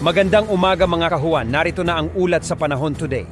Magandang umaga mga kahuan. Narito na ang ulat sa panahon today.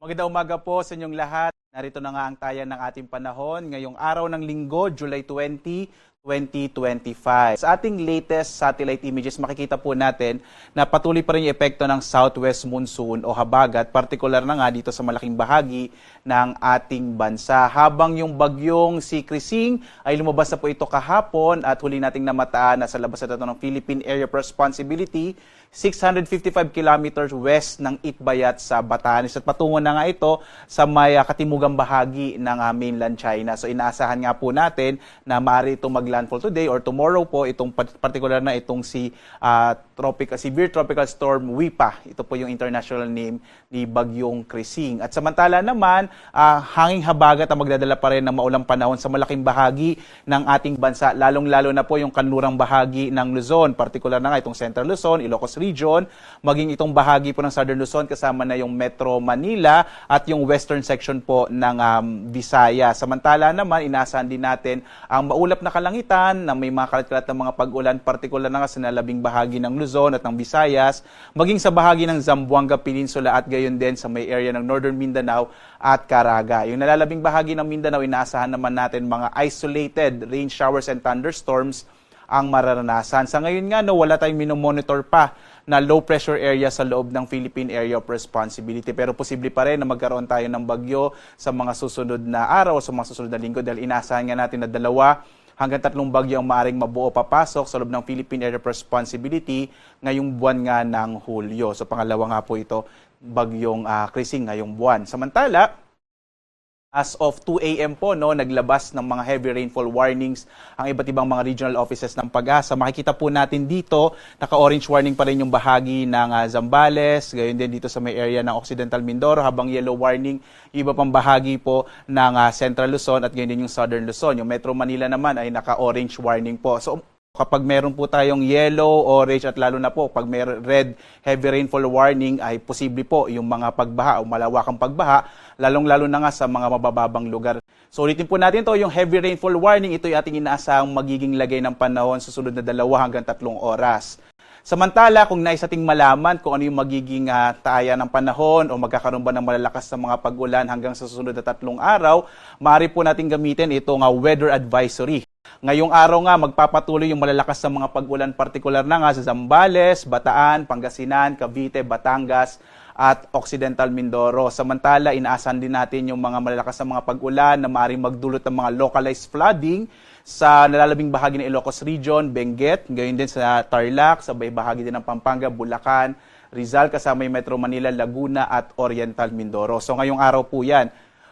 Magandang umaga po sa inyong lahat. Narito na nga ang tayan ng ating panahon ngayong araw ng linggo, July 20, 2025. Sa ating latest satellite images, makikita po natin na patuloy pa rin yung epekto ng southwest monsoon o habagat, partikular na nga dito sa malaking bahagi ng ating bansa. Habang yung bagyong si Krising ay lumabas na po ito kahapon at huli nating namataan na sa labas na ng Philippine Area of Responsibility, 655 kilometers west ng Itbayat sa Batanes at patungo na nga ito sa may ah, katimugang bahagi ng ah, mainland China. So inaasahan nga po natin na maaari itong maglandfall today or tomorrow po itong particular na itong si ah, tropical severe tropical storm Wipa. Ito po yung international name ni Bagyong Krising. At samantala naman, ah, hanging habagat ang magdadala pa rin ng maulang panahon sa malaking bahagi ng ating bansa, lalong-lalo na po yung kanlurang bahagi ng Luzon, particular na nga itong Central Luzon, Ilocos Region, maging itong bahagi po ng Southern Luzon kasama na yung Metro Manila at yung western section po ng um, Visaya. Samantala naman, inaasahan din natin ang maulap na kalangitan na may mga kalat-kalat na mga pag-ulan, particular na nga sa nalabing bahagi ng Luzon at ng Visayas, maging sa bahagi ng Zamboanga Peninsula at gayon din sa may area ng Northern Mindanao at Caraga. Yung nalalabing bahagi ng Mindanao, inaasahan naman natin mga isolated rain showers and thunderstorms ang mararanasan. Sa ngayon nga, no, wala tayong minomonitor pa na low pressure area sa loob ng Philippine Area of Responsibility. Pero posible pa rin na magkaroon tayo ng bagyo sa mga susunod na araw o sa mga susunod na linggo dahil inasahan nga natin na dalawa hanggang tatlong bagyo ang maaring mabuo papasok sa loob ng Philippine Area Responsibility ngayong buwan nga ng Hulyo. So pangalawa nga po ito, bagyong uh, Krising ngayong buwan. Samantala, As of 2 a.m. po, no, naglabas ng mga heavy rainfall warnings ang iba't ibang mga regional offices ng pag-asa. Makikita po natin dito, naka-orange warning pa rin yung bahagi ng ah, Zambales, gayon din dito sa may area ng Occidental Mindoro, habang yellow warning iba pang bahagi po ng ah, Central Luzon at gayon din yung Southern Luzon. Yung Metro Manila naman ay naka-orange warning po. So, kapag meron po tayong yellow, orange at lalo na po pag may red heavy rainfall warning ay posible po yung mga pagbaha o malawakang pagbaha, lalong-lalo na nga sa mga mabababang lugar. So ulitin po natin to yung heavy rainfall warning, ito yung ating inaasahang magiging lagay ng panahon sa sunod na dalawa hanggang tatlong oras. Samantala, kung nais ating malaman kung ano yung magiging uh, taya ng panahon o magkakaroon ba ng malalakas na mga pag-ulan hanggang sa susunod na tatlong araw, maaari po natin gamitin itong uh, weather advisory. Ngayong araw nga, magpapatuloy yung malalakas na mga pag-ulan, partikular na nga sa Zambales, Bataan, Pangasinan, Cavite, Batangas, at Occidental Mindoro. Samantala, inaasahan din natin yung mga malalakas na mga pag-ulan na maaaring magdulot ng mga localized flooding sa nalalabing bahagi ng Ilocos Region, Benguet, gayon din sa Tarlac, sa bay bahagi din ng Pampanga, Bulacan, Rizal, kasama yung Metro Manila, Laguna at Oriental Mindoro. So ngayong araw po yan.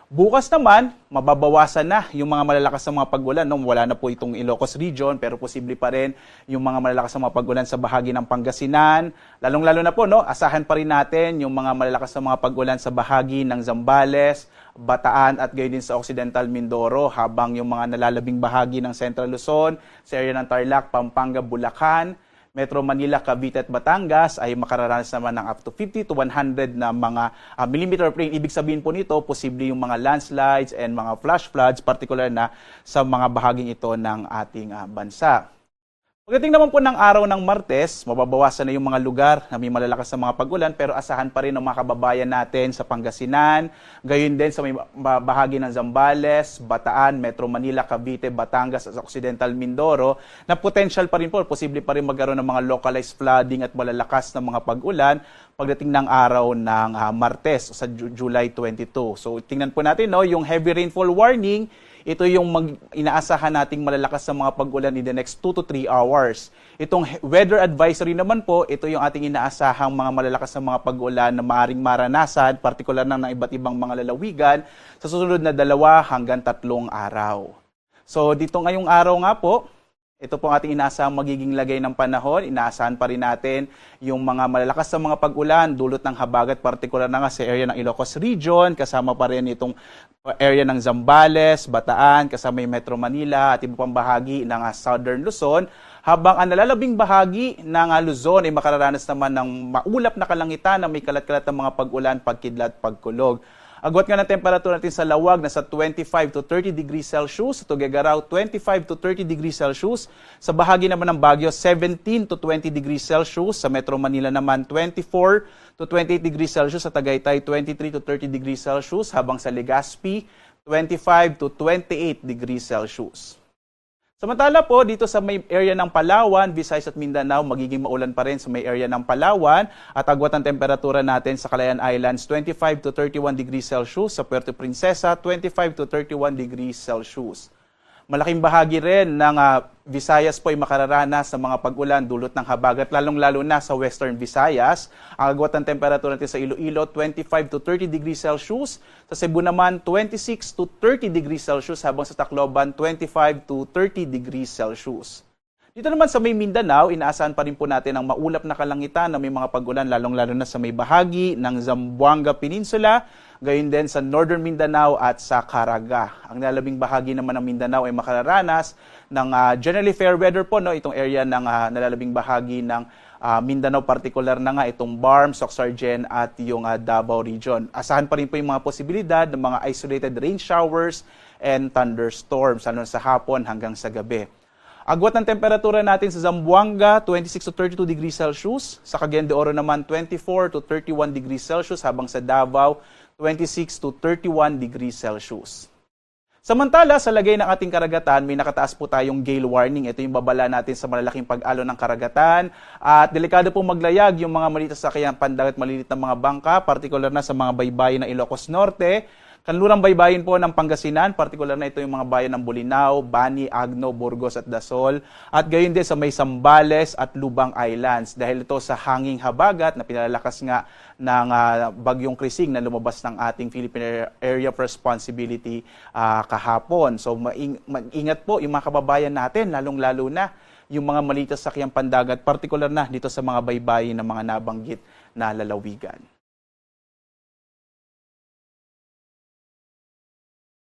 Bukas naman, mababawasan na yung mga malalakas na mga pag-ulan. No? Wala na po itong Ilocos Region, pero posible pa rin yung mga malalakas na mga pag-ulan sa bahagi ng Pangasinan. Lalong-lalo na po, no? asahan pa rin natin yung mga malalakas na mga pag-ulan sa bahagi ng Zambales, Bataan at gayon din sa Occidental Mindoro habang yung mga nalalabing bahagi ng Central Luzon, sa area ng Tarlac, Pampanga, Bulacan, Metro Manila, Cavite at Batangas ay makararanas naman ng up to 50 to 100 na mga uh, millimeter rain. Ibig sabihin po nito, posible yung mga landslides and mga flash floods, particular na sa mga bahaging ito ng ating uh, bansa. Pagdating naman po ng araw ng Martes, mababawasan na yung mga lugar na may malalakas na mga pagulan pero asahan pa rin ng mga kababayan natin sa Pangasinan, gayon din sa may bahagi ng Zambales, Bataan, Metro Manila, Cavite, Batangas at Occidental Mindoro na potential pa rin po, posible pa rin magkaroon ng mga localized flooding at malalakas na mga pag-ulan pagdating ng araw ng uh, Martes sa July 22. So tingnan po natin no, yung heavy rainfall warning ito yung mag, inaasahan nating malalakas sa mga pag-ulan in the next 2 to 3 hours. Itong weather advisory naman po, ito yung ating inaasahang mga malalakas na mga pag-ulan na maaring maranasan, partikular na ng iba't ibang mga lalawigan, sa susunod na dalawa hanggang tatlong araw. So dito ngayong araw nga po, ito po ating inaasahang magiging lagay ng panahon. Inaasahan pa rin natin yung mga malalakas na mga pag-ulan, dulot ng habagat, partikular na nga sa area ng Ilocos Region, kasama pa rin itong area ng Zambales, Bataan, kasama yung Metro Manila at iba pang bahagi ng Southern Luzon. Habang ang nalalabing bahagi ng Luzon ay makararanas naman ng maulap na kalangitan na may kalat-kalat ng mga pag-ulan, pagkidlat, pagkulog. Agwat nga ng temperatura natin sa Lawag nasa 25 to 30 degrees Celsius, sa Tuguegarao 25 to 30 degrees Celsius, sa bahagi naman ng Baguio 17 to 20 degrees Celsius, sa Metro Manila naman 24 to 28 degrees Celsius, sa Tagaytay 23 to 30 degrees Celsius, habang sa Legazpi 25 to 28 degrees Celsius. Samantala po, dito sa may area ng Palawan, Visayas at Mindanao, magiging maulan pa rin sa may area ng Palawan at agwat ang temperatura natin sa Calayan Islands, 25 to 31 degrees Celsius, sa Puerto Princesa, 25 to 31 degrees Celsius. Malaking bahagi rin ng ah, Visayas po ay makararanas sa mga pag-ulan dulot ng habagat, lalong-lalo na sa Western Visayas. Ang agwat ng temperatura natin sa Iloilo, 25 to 30 degrees Celsius. Sa Cebu naman, 26 to 30 degrees Celsius, habang sa Tacloban, 25 to 30 degrees Celsius. Dito naman sa may Mindanao, inaasahan pa rin po natin ang maulap na kalangitan na may mga pag-ulan lalong-lalo na sa may bahagi ng Zamboanga Peninsula, gayon din sa Northern Mindanao at sa Caraga. Ang lalabing bahagi naman ng Mindanao ay makararanas ng ah, generally fair weather po, no? itong area ng ah, nalalabing bahagi ng ah, Mindanao, particular na nga itong Barm, Soxargen at yung ah, Davao region. Asahan pa rin po yung mga posibilidad ng mga isolated rain showers and thunderstorms, na sa hapon hanggang sa gabi. Agwat ng temperatura natin sa Zamboanga, 26 to 32 degrees Celsius. Sa Cagayan de Oro naman, 24 to 31 degrees Celsius. Habang sa Davao, 26 to 31 degrees Celsius. Samantala, sa lagay ng ating karagatan, may nakataas po tayong gale warning. Ito yung babala natin sa malalaking pag-alo ng karagatan. At delikado po maglayag yung mga maliit sa kayang pandagat malilit na mga bangka, partikular na sa mga baybayin ng Ilocos Norte. Kanlurang baybayin po ng Pangasinan, partikular na ito yung mga bayan ng Bolinao, Bani, Agno, Burgos at Dasol. At gayon din sa may Sambales at Lubang Islands dahil ito sa hanging habagat na pinalalakas nga ng ah, bagyong Krising na lumabas ng ating Philippine Area of Responsibility ah, kahapon. So maing- mag-ingat po yung mga kababayan natin, lalong-lalo na yung mga malitas sa kiyang pandagat, partikular na dito sa mga baybayin ng mga nabanggit na lalawigan.